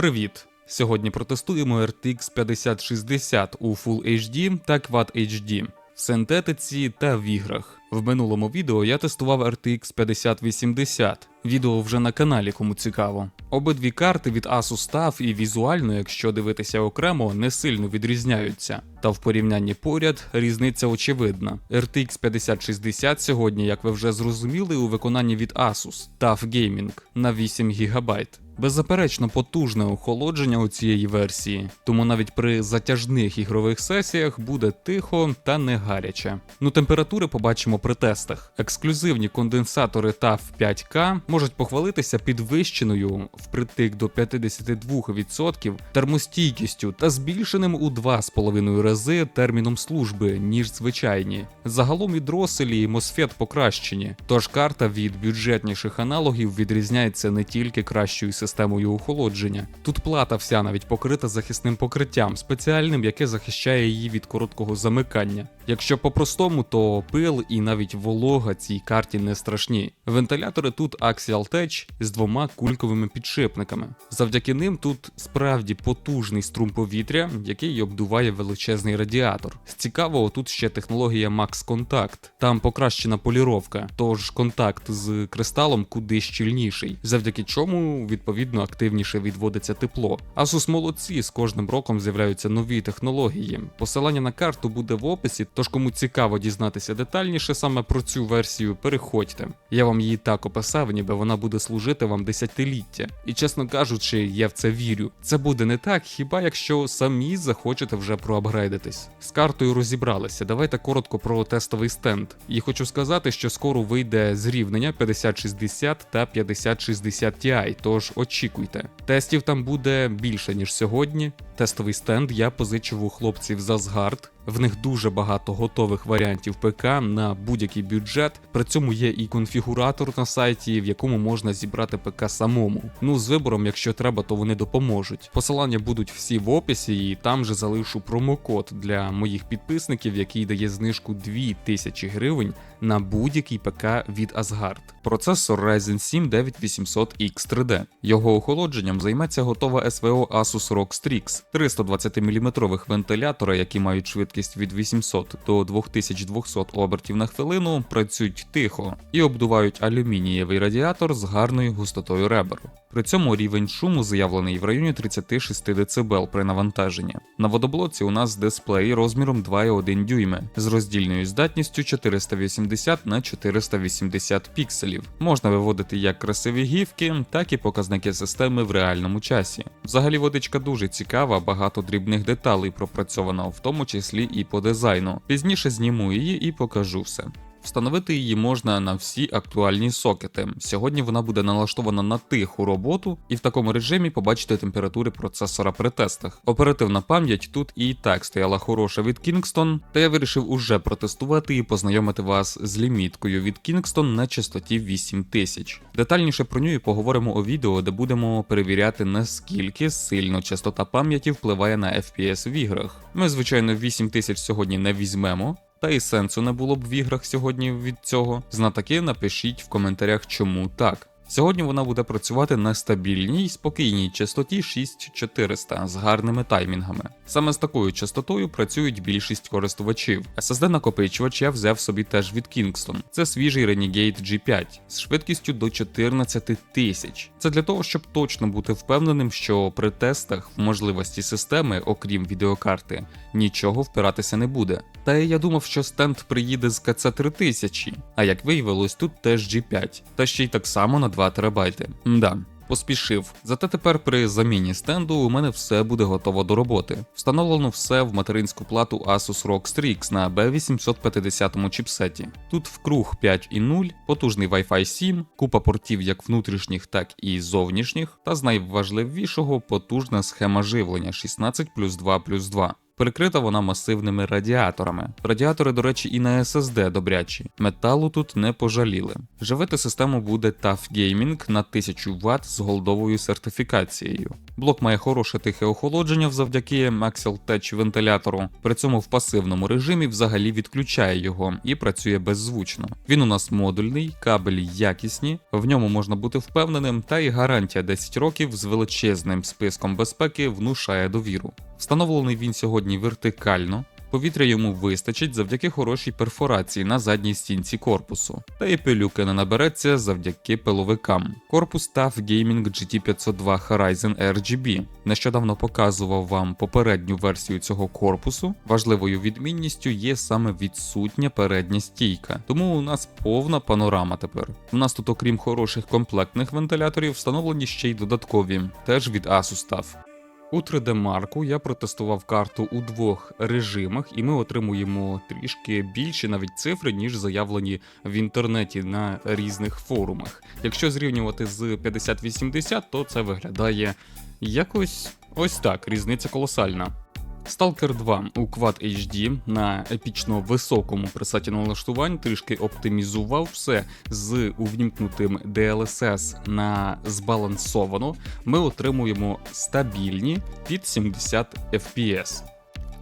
Привіт! Сьогодні протестуємо RTX 5060 у Full HD та Quad HD в синтетиці та в іграх. В минулому відео я тестував RTX 5080. Відео вже на каналі, кому цікаво. Обидві карти від Asus TUF і візуально, якщо дивитися окремо, не сильно відрізняються. Та в порівнянні поряд різниця очевидна. RTX 5060 сьогодні, як ви вже зрозуміли, у виконанні від Asus TUF Gaming на 8 ГБ. Беззаперечно потужне охолодження у цієї версії, тому навіть при затяжних ігрових сесіях буде тихо та не гаряче. Ну температури побачимо при тестах. Ексклюзивні конденсатори TAF 5K можуть похвалитися підвищеною впритик до 52% термостійкістю та збільшеним у 2,5 рази терміном служби, ніж звичайні. Загалом і дроселі, і MOSFET покращені, тож карта від бюджетніших аналогів відрізняється не тільки кращою системою охолодження. Тут плата вся навіть покрита захисним покриттям, спеціальним, яке захищає її від короткого замикання. Якщо по-простому, то пил і навіть волога цій карті не страшні. Вентилятори тут Axial Tech з двома кульковими підшипниками. Завдяки ним тут справді потужний струм повітря, який обдуває величезний радіатор. З цікавого тут ще технологія Max Contact. Там покращена поліровка, тож контакт з кристалом куди щільніший, завдяки чому відповідно активніше відводиться тепло. Asus молодці з кожним роком з'являються нові технології. Посилання на карту буде в описі. Тож, кому цікаво дізнатися детальніше саме про цю версію, переходьте. Я вам її так описав, ніби вона буде служити вам десятиліття. І чесно кажучи, я в це вірю. Це буде не так, хіба якщо самі захочете вже проапгрейдитись. З картою розібралися. Давайте коротко про тестовий стенд. І хочу сказати, що скоро вийде зрівнення 5060 та 5060 Ti, тож очікуйте. Тестів там буде більше ніж сьогодні. Тестовий стенд я позичив у хлопців з Asgard. В них дуже багато готових варіантів ПК на будь-який бюджет. При цьому є і конфігуратор на сайті, в якому можна зібрати ПК самому. Ну з вибором, якщо треба, то вони допоможуть. Посилання будуть всі в описі, і там же залишу промокод для моїх підписників, який дає знижку 2000 гривень на будь-який ПК від Asgard. Процесор Ryzen 7 9800X 3D. Його охолодженням займеться готова SVO Asus ROG Strix. 320 мм вентилятори, які мають швидкість від 800 до 2200 обертів на хвилину, працюють тихо і обдувають алюмінієвий радіатор з гарною густотою ребер. При цьому рівень шуму заявлений в районі 36 дБ при навантаженні. На водоблоці у нас дисплей розміром 2,1 дюйми з роздільною здатністю 480 на 480 пікселів. Можна виводити як красиві гівки, так і показники системи в реальному часі. Взагалі водичка дуже цікава, багато дрібних деталей пропрацьовано, в тому числі і по дизайну. Пізніше зніму її і покажу все. Встановити її можна на всі актуальні сокети. Сьогодні вона буде налаштована на тиху роботу, і в такому режимі побачите температури процесора при тестах. Оперативна пам'ять тут і так стояла хороша від Kingston, та я вирішив уже протестувати і познайомити вас з ліміткою від Kingston на частоті 8000. Детальніше про нього поговоримо у відео, де будемо перевіряти наскільки сильно частота пам'яті впливає на FPS в іграх. Ми, звичайно, 8000 сьогодні не візьмемо. Та і сенсу не було б в іграх сьогодні від цього. Знатаки напишіть в коментарях, чому так. Сьогодні вона буде працювати на стабільній, спокійній частоті 6400 з гарними таймінгами. Саме з такою частотою працюють більшість користувачів. SSD накопичувач я взяв собі теж від Kingston. Це свіжий Renegade G5 з швидкістю до 14 тисяч. Це для того, щоб точно бути впевненим, що при тестах в можливості системи, окрім відеокарти, нічого впиратися не буде. Та я думав, що стенд приїде з КЦ3000, а як виявилось, тут теж G5, та ще й так само на 2 терабайти. Мда. Поспішив. Зате тепер при заміні стенду у мене все буде готово до роботи. Встановлено все в материнську плату Asus ROG Strix на B850 чіпсеті. Тут вкруг 5.0, потужний Wi-Fi 7, купа портів як внутрішніх, так і зовнішніх, та з найважливішого потужна схема живлення 16 плюс 2 плюс 2. Прикрита вона масивними радіаторами. Радіатори, до речі, і на SSD добрячі. Металу тут не пожаліли. Живити систему буде TUF Gaming на 1000 Вт з голдовою сертифікацією. Блок має хороше тихе охолодження завдяки Axial Touch вентилятору. При цьому в пасивному режимі взагалі відключає його і працює беззвучно. Він у нас модульний, кабелі якісні, в ньому можна бути впевненим, та і гарантія 10 років з величезним списком безпеки внушає довіру. Встановлений він сьогодні вертикально. Повітря йому вистачить завдяки хорошій перфорації на задній стінці корпусу, та і пилюки не набереться завдяки пиловикам. Корпус TAF Gaming GT502 Horizon RGB. Нещодавно показував вам попередню версію цього корпусу. Важливою відмінністю є саме відсутня передня стійка, тому у нас повна панорама тепер. У нас тут, окрім хороших комплектних вентиляторів, встановлені ще й додаткові, теж від Asus TUF. У 3D Марку я протестував карту у двох режимах, і ми отримуємо трішки більші навіть цифри, ніж заявлені в інтернеті на різних форумах. Якщо зрівнювати з 5080, то це виглядає якось ось так. Різниця колосальна. Stalker 2 у Quad HD на епічно високому пресеті налаштувань трішки оптимізував все з увімкнутим DLSS на збалансовано. Ми отримуємо стабільні під 70 FPS.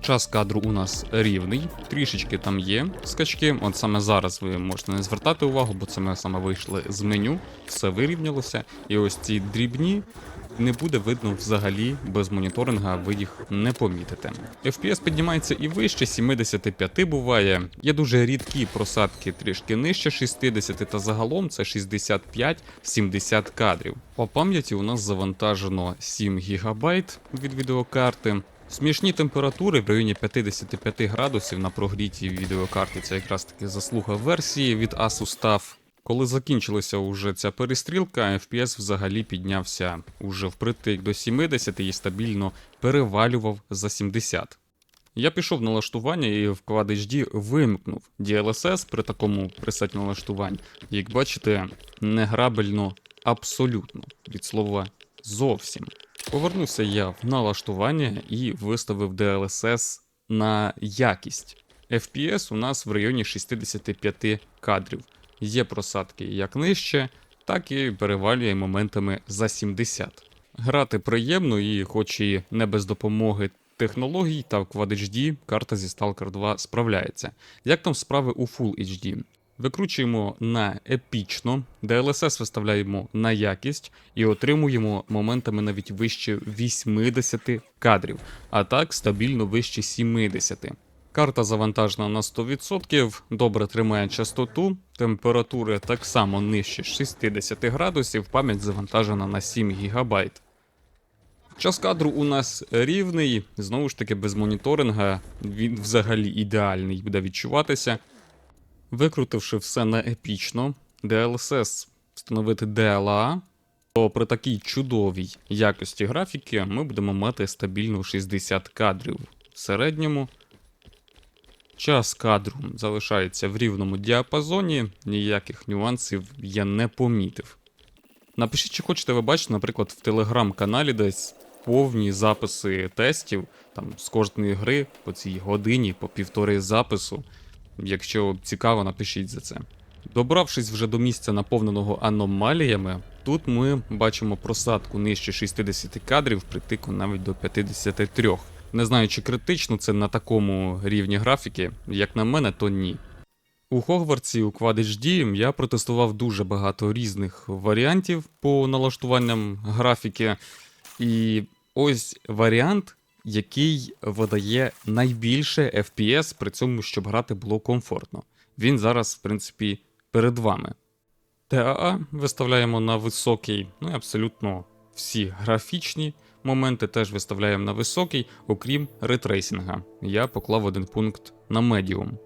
Час кадру у нас рівний, трішечки там є скачки. От саме зараз ви можете не звертати увагу, бо це ми саме вийшли з меню, все вирівнялося. І ось ці дрібні не буде видно взагалі без моніторинга, ви їх не помітите. FPS піднімається і вище 75 буває. Є дуже рідкі просадки трішки нижче 60 та загалом це 65-70 кадрів. По пам'яті у нас завантажено 7 ГБ від відеокарти. Смішні температури в районі 55 градусів на прогрітій відеокарті. Це якраз таки заслуга версії від Asus TUF. Коли закінчилася уже ця перестрілка, FPS взагалі піднявся уже впритик до 70 і стабільно перевалював за 70. Я пішов налаштування і в Quad HD вимкнув DLSS при такому пресеті налаштувань. Як бачите, неграбельно абсолютно від слова зовсім. Повернувся я в налаштування і виставив DLSS на якість. FPS у нас в районі 65 кадрів. Є просадки як нижче, так і перевалює моментами за 70. Грати приємно і, хоч і не без допомоги технологій та в Quad HD, карта зі Stalker 2 справляється. Як там справи у Full HD? Викручуємо на епічно, DLSS виставляємо на якість і отримуємо моментами навіть вище 80 кадрів, а так стабільно вище 70. Карта завантажена на 100%, добре тримає частоту, температури так само нижче 60 градусів, пам'ять завантажена на 7 ГБ. Час кадру у нас рівний, знову ж таки, без моніторинга, він взагалі ідеальний буде відчуватися. Викрутивши все на епічно, DLSS встановити DLA, то при такій чудовій якості графіки ми будемо мати стабільно 60 кадрів в середньому. Час кадру залишається в рівному діапазоні, ніяких нюансів я не помітив. Напишіть, чи хочете ви бачити, наприклад, в телеграм-каналі десь повні записи тестів там, з кожної гри по цій годині, по півтори запису. Якщо цікаво, напишіть за це. Добравшись вже до місця, наповненого аномаліями, тут ми бачимо просадку нижче 60 кадрів, притику навіть до 53. Не знаю, чи критично це на такому рівні графіки, як на мене, то ні. У Хогвартсі у Quad HD я протестував дуже багато різних варіантів по налаштуванням графіки. І ось варіант, який видає найбільше FPS, при цьому, щоб грати було комфортно. Він зараз, в принципі, перед вами. ТАА виставляємо на високий, ну і абсолютно всі графічні моменти теж виставляємо на високий, окрім ретрейсінга. Я поклав один пункт на медіум.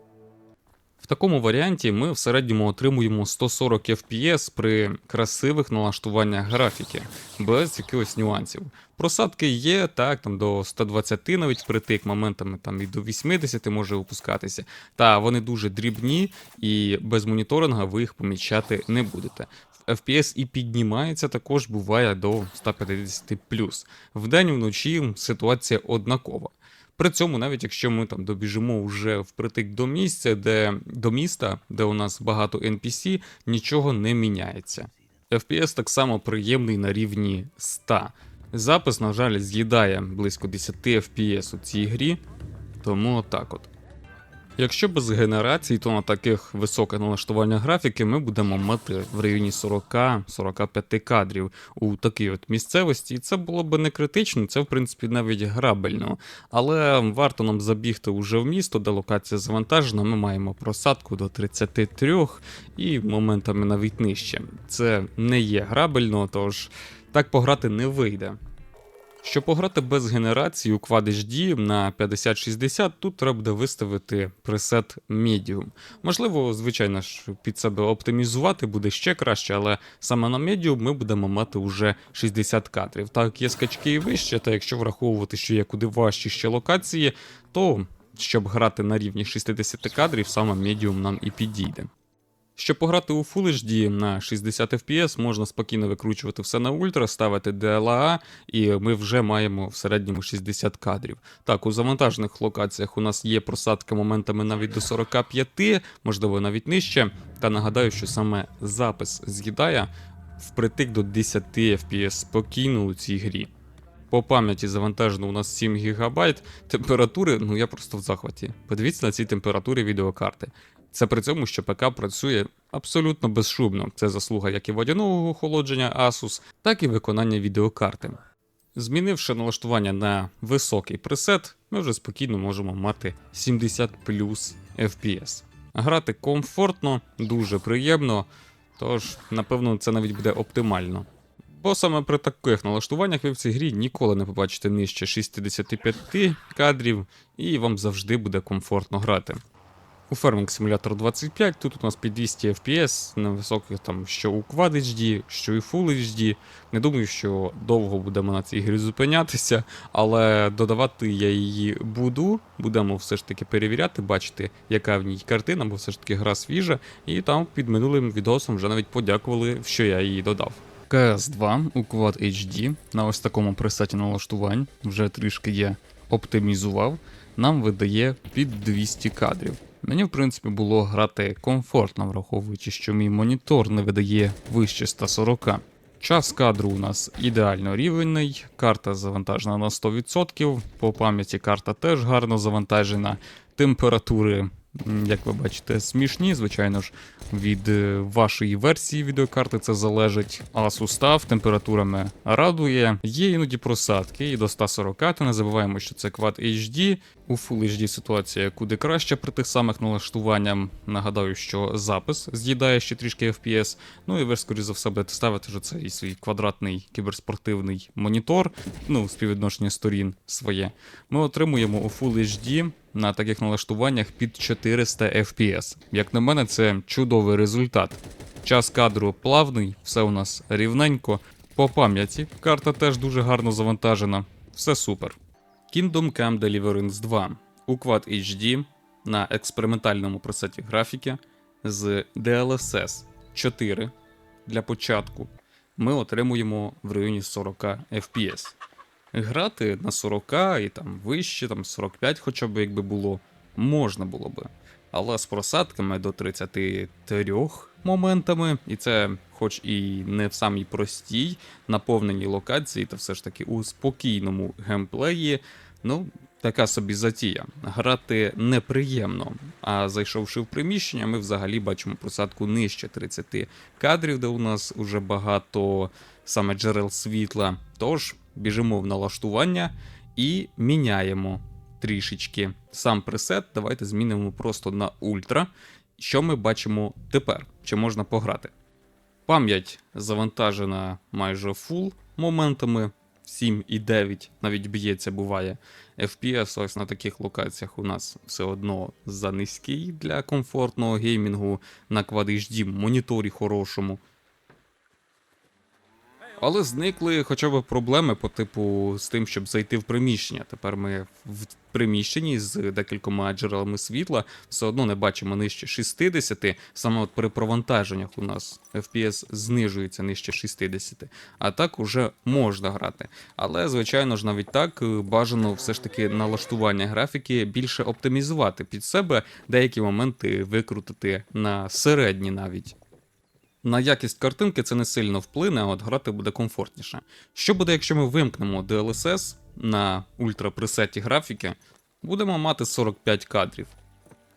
В такому варіанті ми в середньому отримуємо 140 FPS при красивих налаштуваннях графіки, без якихось нюансів. Просадки є, так, там до 120 навіть притик, моментами там і до 80 може опускатися. Та вони дуже дрібні, і без моніторинга ви їх помічати не будете. FPS і піднімається також буває до 150 Вдень вночі ситуація однакова. При цьому, навіть якщо ми там добіжимо вже впритик до місця, де до міста, де у нас багато NPC, нічого не міняється. FPS так само приємний на рівні 100. Запис, на жаль, з'їдає близько 10 FPS у цій грі, тому отак от. Якщо без генерації, то на таких високих налаштуваннях графіки ми будемо мати в районі 40-45 кадрів у такій от місцевості, і це було б не критично, це в принципі навіть грабельно. Але варто нам забігти уже в місто, де локація завантажена. Ми маємо просадку до 33 і моментами навіть нижче. Це не є грабельно, тож так пограти не вийде. Щоб пограти без генерації у Quad HD на 5060, тут треба буде виставити пресет Medium. Можливо, звичайно ж, під себе оптимізувати буде ще краще, але саме на Medium ми будемо мати уже 60 кадрів. Так, є скачки і вище, та якщо враховувати, що є куди важчі ще локації, то щоб грати на рівні 60 кадрів, саме Medium нам і підійде. Щоб пограти у Full HD на 60 FPS, можна спокійно викручувати все на ультра, ставити DLA, і ми вже маємо в середньому 60 кадрів. Так, у завантажених локаціях у нас є просадка моментами навіть до 45, можливо, навіть нижче. Та нагадаю, що саме запис з'їдає впритик до 10 FPS спокійно у цій грі. По пам'яті завантажено у нас 7 ГБ. Температури, ну я просто в захваті. Подивіться на ці температури відеокарти. Це при цьому, що ПК працює абсолютно безшумно. Це заслуга як і водяного охолодження Asus, так і виконання відеокарти. Змінивши налаштування на високий пресет, ми вже спокійно можемо мати 70 плюс FPS. Грати комфортно, дуже приємно, тож, напевно, це навіть буде оптимально. Бо саме при таких налаштуваннях ви в цій грі ніколи не побачите нижче 65 кадрів, і вам завжди буде комфортно грати. У Farming Simulator 25 тут у нас під 200 FPS на високих там що у Quad HD, що і Full HD. Не думаю, що довго будемо на цій грі зупинятися, але додавати я її буду. Будемо все ж таки перевіряти, бачити, яка в ній картина, бо все ж таки гра свіжа, і там під минулим відосом вже навіть подякували, що я її додав. CS2 у Quad HD на ось такому пресеті налаштувань вже трішки я оптимізував, нам видає під 200 кадрів. Мені, в принципі, було грати комфортно, враховуючи, що мій монітор не видає вище 140. Час кадру у нас ідеально рівний, карта завантажена на 100%, по пам'яті карта теж гарно завантажена. Температури, як ви бачите, смішні, звичайно ж, від е, вашої версії відеокарти це залежить. А сустав температурами радує. Є іноді просадки і до 140, та не забуваємо, що це Quad HD. У Full HD ситуація куди краще при тих самих налаштуваннях. Нагадаю, що запис з'їдає ще трішки FPS. Ну і ви скоріше за все, будете ставити вже цей свій квадратний кіберспортивний монітор, ну, співвідношення сторін своє. Ми отримуємо у Full HD на таких налаштуваннях під 400 FPS. Як на мене, це чудовий результат. Час кадру плавний, все у нас рівненько. По пам'яті карта теж дуже гарно завантажена. Все супер. Kingdom Come Deliverance 2 у Quad HD на експериментальному пресеті графіки з DLSS 4 для початку ми отримуємо в районі 40 FPS. Грати на 40 і там вище, там 45 хоча б якби було, можна було би. Але з просадками до 33 моментами, і це, хоч і не в самій простій наповненій локації, та все ж таки у спокійному геймплеї, ну, така собі затія. Грати неприємно. А зайшовши в приміщення, ми взагалі бачимо просадку нижче 30 кадрів, де у нас уже багато саме джерел світла. Тож біжимо в налаштування і міняємо трішечки сам пресет. Давайте змінимо просто на ультра. Що ми бачимо тепер? Чи можна пограти? Пам'ять завантажена майже full моментами 7,9, навіть б'ється буває. FPS ось на таких локаціях у нас все одно за низький для комфортного геймінгу на Quad HD моніторі хорошому. Але зникли хоча б проблеми по типу з тим, щоб зайти в приміщення. Тепер ми в приміщенні з декількома джерелами світла все одно не бачимо нижче 60. Саме от при провантаженнях у нас FPS знижується нижче 60, а так уже можна грати. Але, звичайно ж, навіть так е, бажано все ж таки налаштування графіки більше оптимізувати під себе, деякі моменти викрутити на середні навіть. На якість картинки це не сильно вплине, а от грати буде комфортніше. Що буде, якщо ми вимкнемо DLSS на ультрапресеті графіки, будемо мати 45 кадрів.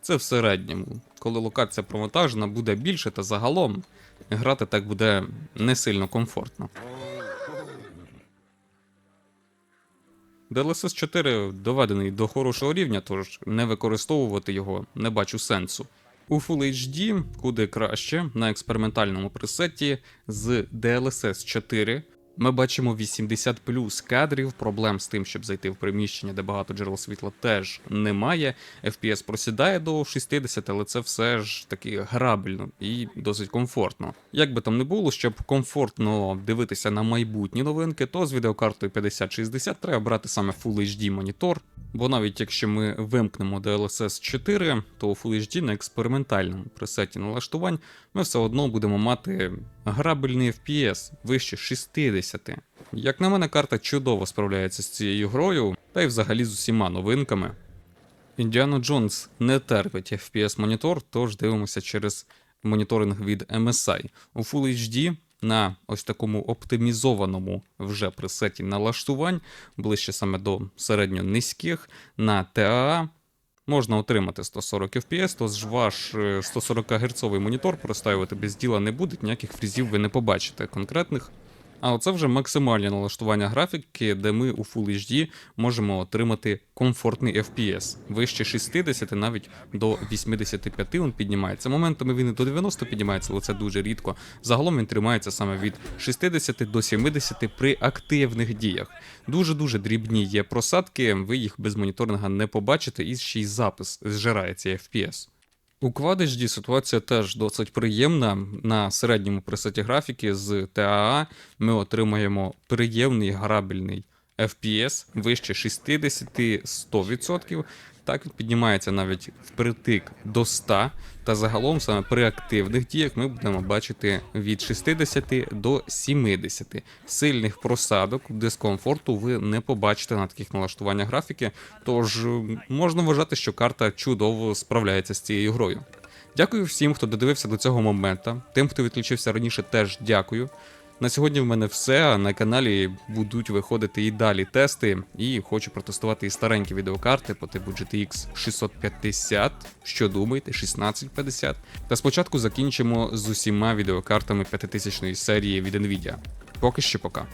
Це в середньому. Коли локація провантажена буде більше, та загалом грати так буде не сильно комфортно. DLSS 4 доведений до хорошого рівня, тож не використовувати його не бачу сенсу. У Full HD куди краще на експериментальному пресеті з DLSS 4 ми бачимо 80 плюс кадрів. Проблем з тим, щоб зайти в приміщення, де багато джерел світла, теж немає. FPS просідає до 60, але це все ж таки грабельно і досить комфортно. Як би там не було, щоб комфортно дивитися на майбутні новинки, то з відеокартою 5060 треба брати саме Full HD монітор. Бо навіть якщо ми вимкнемо DLSS 4, то у Full HD на експериментальному пресеті налаштувань ми все одно будемо мати грабельний FPS вище 60. Як на мене, карта чудово справляється з цією грою, та й взагалі з усіма новинками. Індіана Джонс не терпить FPS монітор, тож дивимося через моніторинг від MSI. У Full HD на ось такому оптимізованому вже пресеті налаштувань, ближче саме до середньо низьких, на TAA можна отримати 140 FPS, тож ваш е, 140 Гц монітор простаювати без діла не буде, ніяких фрізів ви не побачите конкретних. А оце вже максимальне налаштування графіки, де ми у Full HD можемо отримати комфортний FPS. Вище 60, навіть до 85 він піднімається. Моментами він і до 90 піднімається, але це дуже рідко. Загалом він тримається саме від 60 до 70 при активних діях. Дуже-дуже дрібні є просадки, ви їх без моніторинга не побачите, і ще й запис зжирає ці FPS. У квадежді ситуація теж досить приємна. На середньому пресеті графіки з ТАА ми отримаємо приємний грабельний FPS вище 60-100%. Так він піднімається навіть впритик до 100, та загалом саме при активних діях ми будемо бачити від 60 до 70. Сильних просадок, дискомфорту ви не побачите на таких налаштуваннях графіки, тож можна вважати, що карта чудово справляється з цією грою. Дякую всім, хто додивився до цього моменту. Тим, хто відключився раніше, теж дякую. На сьогодні в мене все. На каналі будуть виходити і далі тести. І хочу протестувати і старенькі відеокарти по типу GTX 650. Що думаєте, 1650. Та спочатку закінчимо з усіма відеокартами 5000 серії від Nvidia. Поки що пока.